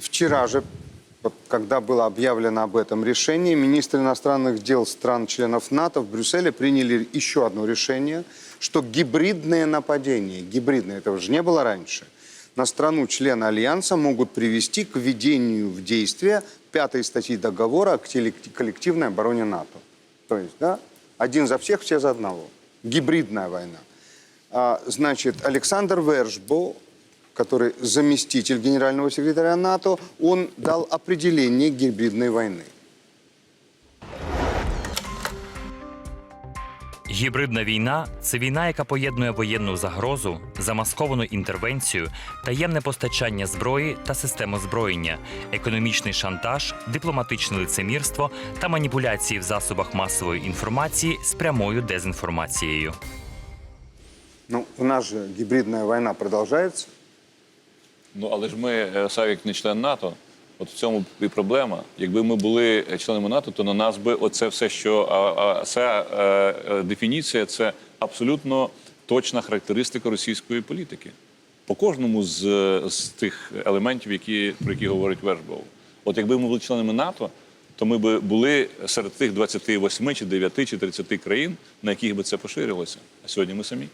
вчера же, когда было объявлено об этом решении, министры иностранных дел стран-членов НАТО в Брюсселе приняли еще одно решение, что гибридные нападения, гибридные, этого же не было раньше, на страну-члена Альянса могут привести к введению в действие пятой статьи договора о коллективной обороне НАТО. То есть, да, один за всех, все за одного. Гибридная война. А, значит, Александр Вершбо, который заместитель генерального секретаря НАТО, он дал определение гибридной войны. Гібридна війна це війна, яка поєднує воєнну загрозу, замасковану інтервенцію, таємне постачання зброї та систем озброєння, економічний шантаж, дипломатичне лицемірство та маніпуляції в засобах масової інформації з прямою дезінформацією. Ну, у нас же гибридная война продолжается. Ну але ж ми е, Савік не член НАТО. От в цьому і проблема. Якби ми були членами НАТО, то на нас би оце все, що а, а, ця е, е, дефініція, це абсолютно точна характеристика російської політики. По кожному з, е, з тих елементів, які, про які говорить Вершбов. От якби ми були членами НАТО, то ми би були серед тих 28 чи 9 чи 30 країн, на яких би це поширилося. А сьогодні ми самі.